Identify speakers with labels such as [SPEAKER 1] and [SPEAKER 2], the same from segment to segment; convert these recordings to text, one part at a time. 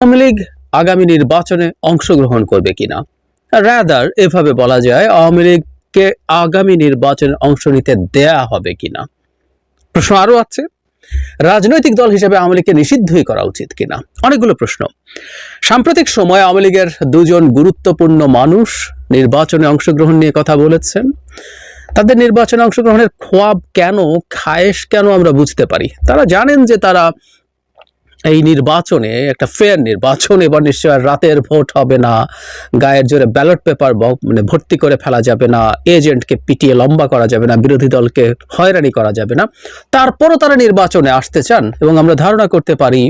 [SPEAKER 1] আওয়ামী লীগ আগামী নির্বাচনে অংশগ্রহণ করবে কিনা? রাদার এভাবে বলা যায় আওয়ামী লীগকে আগামী নির্বাচনে অংশ নিতে দেয়া হবে কিনা? প্রশ্ন আরও আছে। রাজনৈতিক দল হিসেবে আওয়ামী লীগকে নিষিদ্ধই করা উচিত কিনা? অনেকগুলো প্রশ্ন। সাম্প্রতিক সময়ে আওয়ামী লীগের দুজন গুরুত্বপূর্ণ মানুষ নির্বাচনে অংশগ্রহণ নিয়ে কথা বলেছেন। তাদের নির্বাচনে অংশগ্রহণের খোয়াব কেন, খায়েশ কেন আমরা বুঝতে পারি? তারা জানেন যে তারা এই নির্বাচনে, একটা ফেয়ার নির্বাচন, এবার নিশ্চয় রাতের ভোট হবে না। গায়ের জোরে ব্যালট পেপার মানে ভর্তি করে ফেলা যাবে না এজেন্টকে পিটিয়ে লম্বা করা যাবে না, বিরোধী দলকে হয়রানি করা যাবে না। তারপরও তারা নির্বাচনে আসতে চান, এবং আমরা ধারণা করতে পারি,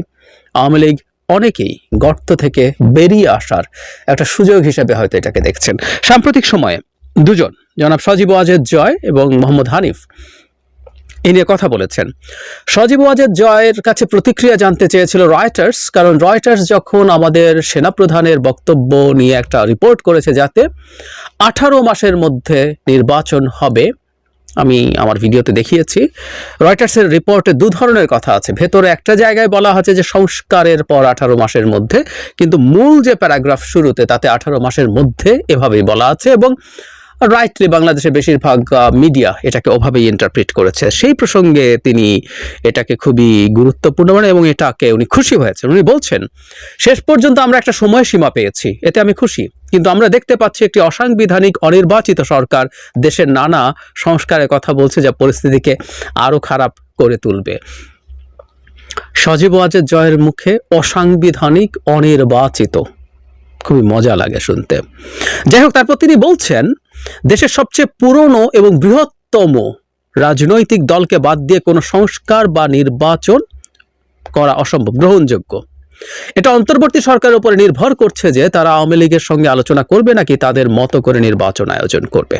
[SPEAKER 1] আওয়ামী লীগ অনেকেই গর্ত থেকে বেরিয়ে আসার একটা সুযোগ হিসেবে হয়তো এটাকে দেখছেন। সাম্প্রতিক সময়ে দুজন, জনাব সজীব ওয়াজেদ জয় এবং মোহাম্মদ হানিফ। এ নিয়ে কথা বলেছেন। সজীব ওয়াজেদ জয়ের কাছে প্রতিক্রিয়া জানতে চেয়েছিল রয়টার্স, কারণ রয়টার্স যখন আমাদের সেনাপ্রধানের বক্তব্য নিয়ে একটা রিপোর্ট করেছে যাতে আঠারো মাসের মধ্যে নির্বাচন হবে, আমি আমার ভিডিওতে দেখিয়েছি। রয়টার্সের রিপোর্টে দু ধরনের কথা আছে। ভেতরে একটা জায়গায় বলা হচ্ছে যে সংস্কারের পর আঠারো মাসের মধ্যে, কিন্তু মূল যে প্যারাগ্রাফ শুরুতে তাতে আঠারো মাসের মধ্যে এভাবেই বলা আছে এবং রাইটলি বাংলাদেশের বেশিরভাগ মিডিয়া এটাকে ওভাবেই ইন্টারপ্রিট করেছে। সেই প্রসঙ্গে তিনি এটাকে খুবই গুরুত্বপূর্ণ মানে এবং এটাকে উনি খুশি হয়েছেন। উনি বলছেন, শেষ পর্যন্ত আমরা একটা সময়সীমা পেয়েছি, এতে আমি খুশি। কিন্তু আমরা দেখতে পাচ্ছি একটি অসাংবিধানিক, অনির্বাচিত সরকার দেশের নানা সংস্কারের কথা বলছে যা পরিস্থিতিকে আরও খারাপ করে তুলবে। সজীব ওয়াজের জয়ের মুখে অসাংবিধানিক, অনির্বাচিত। খুবই মজা লাগে শুনতে। যাই হোক, তারপর তিনি বলছেন দেশের সবচেয়ে পুরনো এবং বৃহত্তম রাজনৈতিক দলকে বাদ দিয়ে কোনো সংস্কার বা নির্বাচন করা অসম্ভব, গ্রহণযোগ্য। এটা অন্তর্বর্তী সরকারের উপরে নির্ভর করছে যে তারা আওয়ামী লীগের সঙ্গে আলোচনা করবে নাকি তাদের মতো করে নির্বাচন আয়োজন করবে।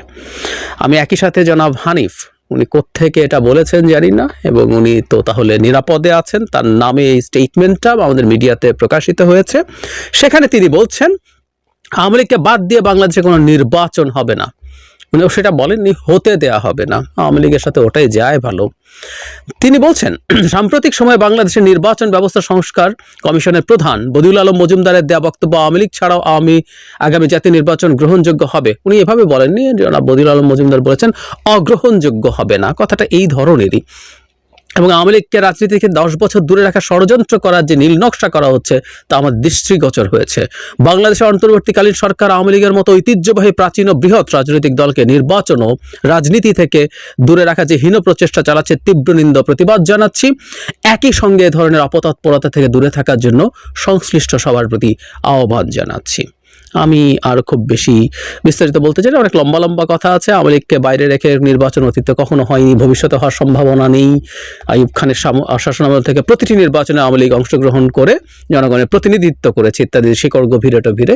[SPEAKER 1] আমি একই সাথে জনাব হানিফ, উনি কোত্থেকে এটা বলেছেন জানি না, এবং উনি তো তাহলে নিরাপদে আছেন, তার নামে এই স্টেটমেন্টটা আমাদের মিডিয়াতে প্রকাশিত হয়েছে। সেখানে তিনি বলছেন আওয়ামী লীগকে বাদ দিয়ে বাংলাদেশে কোনো নির্বাচন হবে না। উনি সেটা বলেননি, হতে দেয়া হবে না। আওয়ামী লীগের সাথে ওটাই যায় ভালো। তিনি বলছেন, সাম্প্রতিক সময়ে বাংলাদেশের নির্বাচন ব্যবস্থা সংস্কার কমিশনের প্রধান বদিউল আলম মজুমদারের দেওয়া বক্তব্য, আওয়ামী লীগ ছাড়াও আওয়ামী আগামী জাতীয় নির্বাচন গ্রহণযোগ্য হবে। উনি এভাবে বলেননি। বদিউল আলম মজুমদার বলেছেন, অগ্রহণযোগ্য হবে না। কথাটা এই ধরনেরই। এবং আওয়ামী লীগকে রাজনীতি থেকে দশ বছর দূরে রাখা ষড়যন্ত্র করার যে নীল নকশা করা হচ্ছে, তা আমার দৃষ্টিগোচর হয়েছে। বাংলাদেশের অন্তর্বর্তীকালীন সরকার আওয়ামী লীগের মতো ঐতিহ্যবাহী প্রাচীন ও বৃহৎ রাজনৈতিক দলকে নির্বাচন ও রাজনীতি থেকে দূরে রাখা যে হীন প্রচেষ্টা চালাচ্ছে, তীব্র নিন্দ প্রতিবাদ জানাচ্ছি। একই সঙ্গে এ ধরনের অপতৎপরতা থেকে দূরে থাকার জন্য সংশ্লিষ্ট সবার প্রতি আহ্বান জানাচ্ছি। আমি আর খুব বেশি বিস্তারিত বলতে চাই অনেক লম্বা লম্বা কথা আছে। আওয়ামী লীগকে বাইরে রেখে নির্বাচন অতীতে কখনো হয়নি, ভবিষ্যতে হওয়ার সম্ভাবনা নেই। আয়ুব খানের শাসন শাসনামল থেকে প্রতিটি নির্বাচনে আওয়ামী লীগ অংশগ্রহণ করে জনগণের প্রতিনিধিত্ব করেছে ইত্যাদি শিকড় গভীরে টভীরে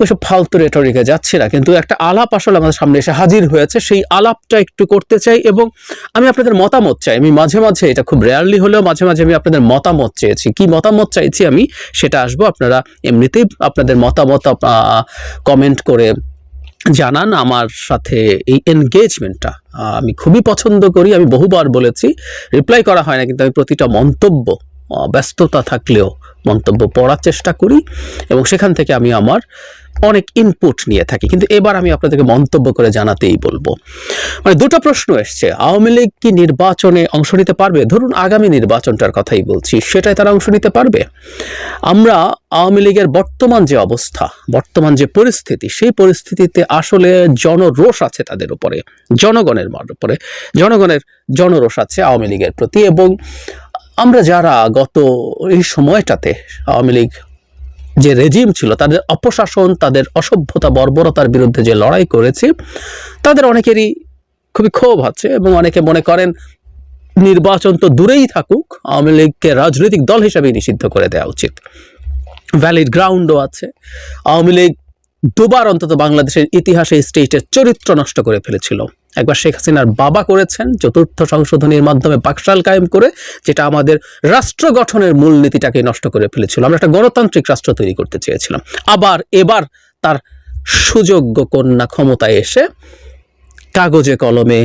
[SPEAKER 1] ওইসব ফালতু রেটরিকে যাচ্ছি না। কিন্তু একটা আলাপ আসলে আমাদের সামনে এসে হাজির হয়েছে। সেই আলাপটা একটু করতে চাই এবং আমি আপনাদের মতামত চাই। আমি মাঝে মাঝে এটা খুব রেয়ারলি হলেও মাঝে মাঝে আমি আপনাদের মতামত চেয়েছি। কি মতামত চাইছি আমি? সেটা আসব। আপনারা এমনিতেই আপনাদের মতামত কমেন্ট করে জানান। আমার সাথে এই এনগেজমেন্টটা আমি খুবই পছন্দ করি। আমি বহুবার বলেছি রিপ্লাই করা হয় না, কিন্তু আমি প্রতিটা মন্তব্য ব্যস্ততা থাকলেও মন্তব্য পড়ার চেষ্টা করি এবং সেখান থেকে আমি আমার অনেক ইনপুট নিয়ে থাকি। কিন্তু এবার আমি আপনাদেরকে মন্তব্য করে জানাতেই বলব। মানে দুটো প্রশ্ন এসছে। আওয়ামী লীগ কি নির্বাচনে অংশ নিতে পারবে? ধরুন আগামী নির্বাচনটার কথাই বলছি সেটাই তারা অংশ নিতে পারবে? আমরা আওয়ামী লীগের বর্তমান যে অবস্থা, বর্তমান যে পরিস্থিতি, সেই পরিস্থিতিতে আসলে জনরোষ আছে তাদের উপরে, জনগণের উপরে, জনগণের জনরোষ আছে আওয়ামী লীগের প্রতি এবং আমরা যারা গত এই সময়টাতে আওয়ামী লীগ যে রেজিম ছিল, তাদের অপশাসন, তাদের অসভ্যতা, বর্বরতার বিরুদ্ধে যে লড়াই করেছি, তাদের অনেকেরই খুবই ক্ষোভ আছে এবং অনেকে মনে করেন নির্বাচন তো দূরেই থাকুক, আওয়ামী লীগকে রাজনৈতিক দল হিসাবে নিষিদ্ধ করে দেওয়া উচিত। ভ্যালিড গ্রাউন্ডও আছে। আওয়ামী লীগ দুবার অন্তত বাংলাদেশের ইতিহাসে স্টেটের চরিত্র নষ্ট করে ফেলেছিল। একবার শেখ হাসিনার বাবা করেছেন চতুর্থ সংশোধনীর মাধ্যমে বাকশাল কায়েম করে, যেটা আমাদের রাষ্ট্র গঠনের মূলনীতিটাকে নষ্ট করে ফেলেছিল। আমরা একটা গণতান্ত্রিক রাষ্ট্র তৈরি করতে চেয়েছিলাম। আবার এবার তার সুযোগ্য কন্যা ক্ষমতায় এসে কাগজে কলমে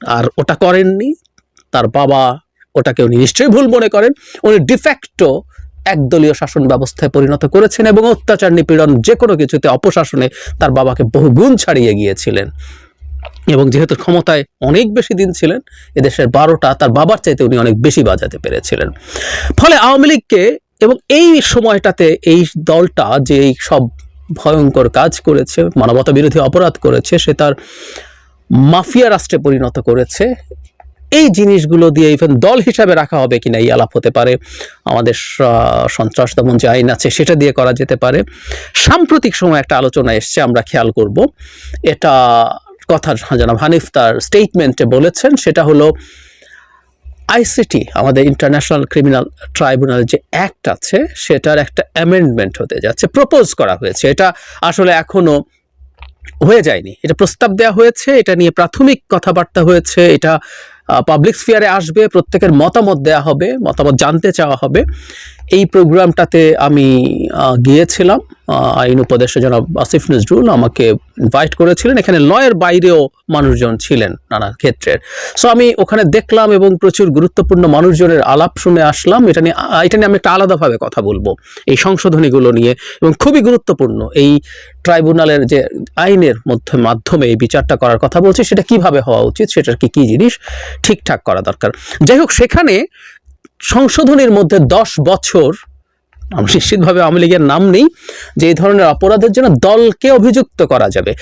[SPEAKER 1] আর ওটা করেননি। তার বাবা ওটাকে উনি নিশ্চয়ই ভুল মনে করেন। উনি ডিফ্যাক্টো একদলীয় শাসন ব্যবস্থায় পরিণত করেছেন এবং অত্যাচার নিপীড়ন যে কোনো কিছুতে অপশাসনে তার বাবাকে বহু গুণ ছাড়িয়ে গিয়েছিলেন। এবং যেহেতু ক্ষমতায় অনেক বেশি দিন ছিলেন, এদেশের বারোটা তার বাবার চাইতে উনি অনেক বেশি বাজাতে পেরেছিলেন। ফলে আওয়ামী লীগকে এবং এই সময়টাতে এই দলটা যে এই সব ভয়ঙ্কর কাজ করেছে মানবতা বিরোধী অপরাধ করেছে, সে তার মাফিয়া রাষ্ট্রে পরিণত করেছে, এই জিনিসগুলো দিয়ে ইভেন দল হিসাবে রাখা হবে কিনা এই আলাপ হতে পারে। আমাদের সন্ত্রাস দমন যে আইন আছে সেটা দিয়ে করা যেতে পারে। সাম্প্রতিক সময় একটা আলোচনা এসছে, আমরা খেয়াল করব। এটা কথা জানাব হানিফ তার স্টেটমেন্টে বলেছেন, সেটা হলো আইসিটি আমাদের ইন্টারন্যাশনাল ক্রিমিনাল ট্রাইব্যুনাল যে অ্যাক্ট আছে, সেটার একটা অ্যামেন্ডমেন্ট হতে যাচ্ছে প্রপোজ করা হয়েছে। এটা আসলে এখনও হয়ে যায়নি। এটা প্রস্তাব দেওয়া হয়েছে, এটা নিয়ে প্রাথমিক কথাবার্তা হয়েছে, এটা পাবলিক স্ফিয়ারে আসবে, প্রত্যেকের মতামত দেওয়া হবে, মতামত জানতে চাওয়া হবে। এই প্রোগ্রামটাতে আমি গিয়েছিলাম। আইন উপদেষ্টা জনাব আসিফ নজরুল আমাকে ইনভাইট করেছিলেন। এখানে লয়ের বাইরেও মানুষজন ছিলেন নানা ক্ষেত্রের সো আমি ওখানে দেখলাম এবং প্রচুর গুরুত্বপূর্ণ মানুষজনের আলাপ শুনে আসলাম। এটা নিয়ে এটা নিয়ে আমি একটা আলাদাভাবে কথা বলব এই সংশোধনীগুলো নিয়ে এবং খুবই গুরুত্বপূর্ণ এই ট্রাইব্যুনালের যে আইনের মধ্যে, মাধ্যমে এই বিচারটা করার কথা বলছি, সেটা কীভাবে হওয়া উচিত, সেটার কি, কী জিনিস ঠিকঠাক করা দরকার। যাই হোক, সেখানে সংশোধনীর মধ্যে দশ বছর নিশ্চিতভাবে আওয়ামী লীগের নাম নেই যে এই ধরনের অপরাধের জন্য দলকে অভিযুক্ত করা যাবে।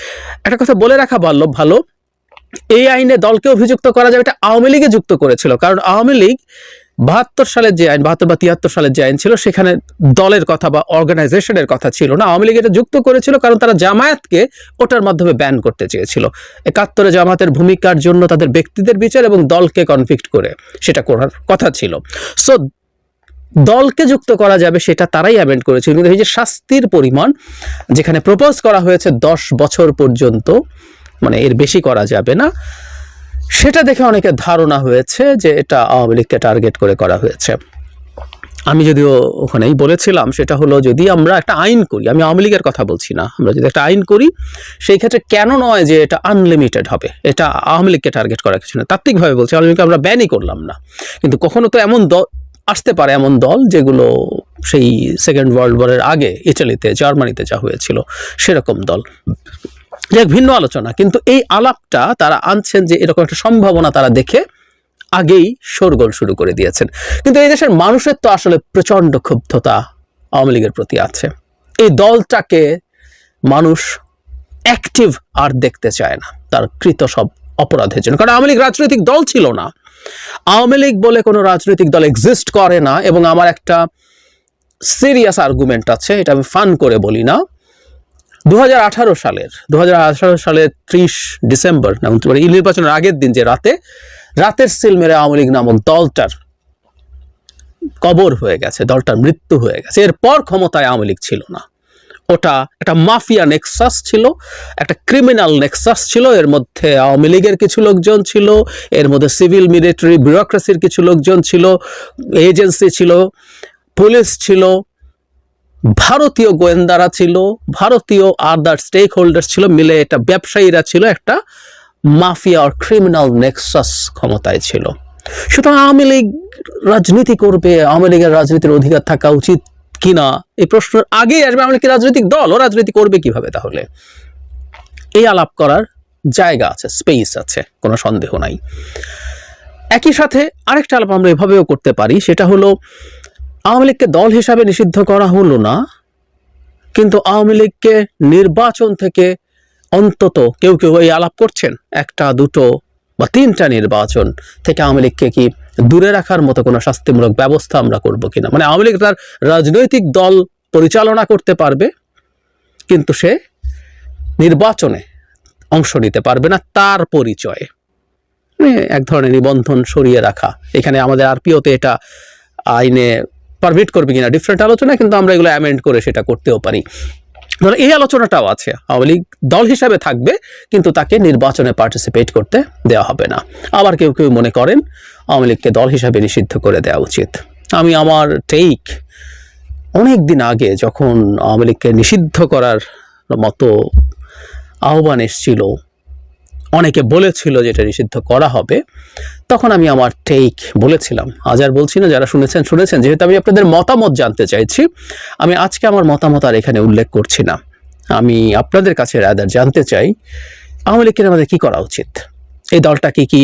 [SPEAKER 1] একটা কথা বলে রাখা ভালো ভালো। এই আইনে দলকে অভিযুক্ত করা যাবে এটা আওয়ামী লীগে যুক্ত করেছিল। কারণ আওয়ামী লীগ বাহাত্তর সালের যে আইন, বাহাত্তর বা তিয়াত্তর সালের যে আইন ছিল, সেখানে দলের কথা বা অর্গানাইজেশনের কথা ছিল না। আওয়ামী লীগ এটা যুক্ত করেছিল কারণ তারা জামায়াতকে ওটার মাধ্যমে ব্যান করতে চেয়েছিল। একাত্তরে জামাতের ভূমিকার জন্য তাদের ব্যক্তিদের বিচার এবং দলকে কনফিক্ট করে সেটা করার কথা ছিল। সো দলকে যুক্ত করা যাবে সেটা তারাই অ্যামেন্ড করেছিল কিন্তু এই যে শাস্তির পরিমাণ, যেখানে প্রপোজ করা হয়েছে দশ বছর পর্যন্ত মানে এর বেশি করা যাবে না, সেটা দেখে অনেকের ধারণা হয়েছে যে এটা আওয়ামী লীগকে টার্গেট করে করা হয়েছে। আমি যদিও ওখানেই বলেছিলাম, সেটা হলো যদি আমরা একটা আইন করি, আমি আওয়ামী লীগের কথা বলছি না, আমরা যদি একটা আইন করি, সেই ক্ষেত্রে কেন নয় যে এটা আনলিমিটেড হবে, এটা আওয়ামী লীগকে টার্গেট করা কিছু না। তাত্ত্বিকভাবে বলছি, আওয়ামী লীগকে আমরা ব্যানই করলাম না। কিন্তু কখনো তো এমন আসতে পারে এমন দল যেগুলো সেই সেকেন্ড ওয়ার্ল্ড ওয়ারের আগে ইটালিতে জার্মানিতে যা হয়েছিল, সেরকম দল। এক ভিন্ন আলোচনা, কিন্তু এই আলাপটা তারা আনছেন যে এরকম একটা সম্ভাবনা তারা দেখে আগেই শোরগোল শুরু করে দিয়েছেন। কিন্তু এই দেশের মানুষের তো আসলে প্রচণ্ড ক্ষুব্ধতা আওয়ামী লীগের প্রতি আছে। এই দলটাকে মানুষ অ্যাক্টিভ আর দেখতে চায় না। তার কৃত সব অপরাধের জন্য। কারণ আওয়ামী লীগ রাজনৈতিক দল ছিল না। আওয়ামী লীগ বলে কোনো রাজনৈতিক দল এক্সিস্ট করে না এবং আমার একটা সিরিয়াস আর্গুমেন্ট আছে, এটা আমি ফান করে বলি না। দু হাজার আঠারো সালের দু হাজার আঠারো সালের ত্রিশ ডিসেম্বর মানে নির্বাচনের আগের দিন যে রাতে, রাতের সিল মেরে আওয়ামী লীগ নামক দলটার কবর হয়ে গেছে, দলটার মৃত্যু হয়ে গেছে। এরপর ক্ষমতায় আওয়ামী লীগ ছিল না। ওটা একটা মাফিয়া নেক্সাস ছিল, একটা ক্রিমিনাল নেক্সাস ছিল, এর মধ্যে আওয়ামী লীগের কিছু লোকজন ছিল, এর মধ্যে সিভিল মিলিটারি ব্যুরোক্রেসির কিছু লোকজন ছিল, এজেন্সি ছিল, পুলিশ ছিল, ভারতীয় গোয়েন্দারা ছিল, ভারতীয় আদার স্টেক হোল্ডার ছিল, মিলে এটা ব্যবসায়ীরা ছিল, একটা মাফিয়া আর ক্রিমিনাল নেক্সাস ক্ষমতায় ছিল। সুতরাং আওয়ামী লীগ রাজনীতি করবে, আওয়ামী লীগের রাজনীতির অধিকার থাকা উচিত কিনা এই প্রশ্নের আগেই আসবে। লীগ কি রাজনৈতিক দল, ও রাজনীতি করবে কীভাবে তাহলে? এই আলাপ করার জায়গা আছে স্পেস আছে, কোনো সন্দেহ নাই। একই সাথে আরেকটা আলাপ আমরা এভাবেও করতে পারি, সেটা হলো, আওয়ামী লীগকে দল হিসাবে নিষিদ্ধ করা হলো না, কিন্তু আওয়ামী লীগকে নির্বাচন থেকে অন্তত কেউ কেউ এই আলাপ করছেন। একটা, দুটো বা তিনটা নির্বাচন থেকে আওয়ামী লীগকে কি দূরে রাখার মতো কোনো শাস্তিমূলক ব্যবস্থা আমরা করব কিনা। মানে আওয়ামী লীগ তার রাজনৈতিক দল পরিচালনা করতে পারবে, কিন্তু সে নির্বাচনে অংশ নিতে পারবে না তার পরিচয়ে। মানে এক ধরনের নিবন্ধন সরিয়ে রাখা। এখানে আমাদের আরপিওতে এটা আইনে পারমিট করবে কিনা ডিফারেন্ট আলোচনা, কিন্তু আমরা এগুলো অ্যামেন্ড করে সেটা করতেও পারি। এই আলোচনাটাও আছে। আওয়ামী লীগ দল হিসাবে থাকবে, কিন্তু তাকে নির্বাচনে পার্টিসিপেট করতে দেওয়া হবে না। আবার কেউ কেউ মনে করেন আওয়ামী লীগকে দল হিসাবে নিষিদ্ধ করে দেওয়া উচিত। আমি আমার টেক অনেক দিন আগে যখন আওয়ামী লীগকে নিষিদ্ধ করার মতো আহ্বান এসেছিল অনেকে বলেছিল যে এটা নিষিদ্ধ করা হবে। তখন আমি আমার টেক বলেছিলাম। আজ আর বলছি না, যারা শুনেছেন শুনেছেন। যেহেতু আমি আপনাদের মতামত জানতে চাইছি, আমি আজকে আমার মতামত আর এখানে উল্লেখ করছি না। আমি আপনাদের কাছে রাদার জানতে চাই, আওয়ামী লীগের আমাদের কী করা উচিত? এই দলটাকে কি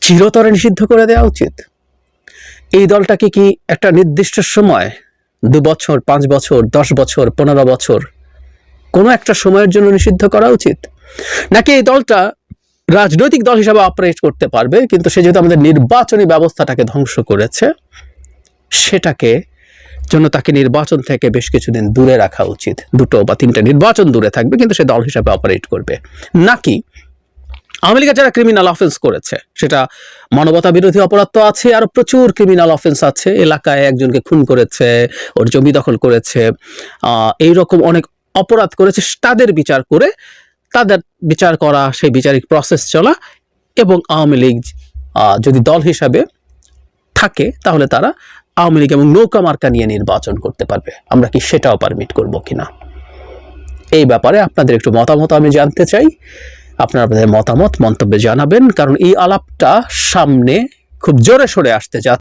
[SPEAKER 1] চিরতরে নিষিদ্ধ করে দেওয়া উচিত? এই দলটাকে কি একটা নির্দিষ্ট সময়, দু বছর, পাঁচ বছর, দশ বছর, পনেরো বছর, কোনো একটা সময়ের জন্য নিষিদ্ধ করা উচিত? নাকি এই দলটা রাজনৈতিক দল হিসাবে অপারেট করতে পারবে? কিন্তু সে যেহেতু আমাদের নির্বাচনী ব্যবস্থাটাকে ধ্বংস করেছে, সেটাকে জন্য তাকে নির্বাচন থেকে বেশ কিছুদিন দূরে রাখা উচিত। দুটো বা তিনটা নির্বাচন দূরে থাকবে, কিন্তু সে দল হিসাবে অপারেট করবে। নাকি আওয়ামী লীগের যারা ক্রিমিনাল অফেন্স করেছে, সেটা মানবতা বিরোধী অপরাধ তো আছে, আর প্রচুর ক্রিমিনাল অফেন্স আছে। এলাকায় একজনকে খুন করেছে, ওর জমি দখল করেছে এই রকম অনেক অপরাধ করেছে, তাদের বিচার করে তাদের বিচার করা, সেই বিচারিক প্রসেস চলা এবং আওয়ামী লীগ যদি দল হিসাবে থাকে, তাহলে তারা আওয়ামী লীগ এবং নৌকা মার্কা নিয়ে নির্বাচন করতে পারবে। আমরা কি সেটাও পারমিট করব কিনা? এই ব্যাপারে আপনাদের একটু মতামত আমি জানতে চাই। আপনারা আপনাদের মতামত, মন্তব্যে জানাবেন, কারণ এই আলাপটা সামনে খুব জোরে সরে আসতে যাচ্ছে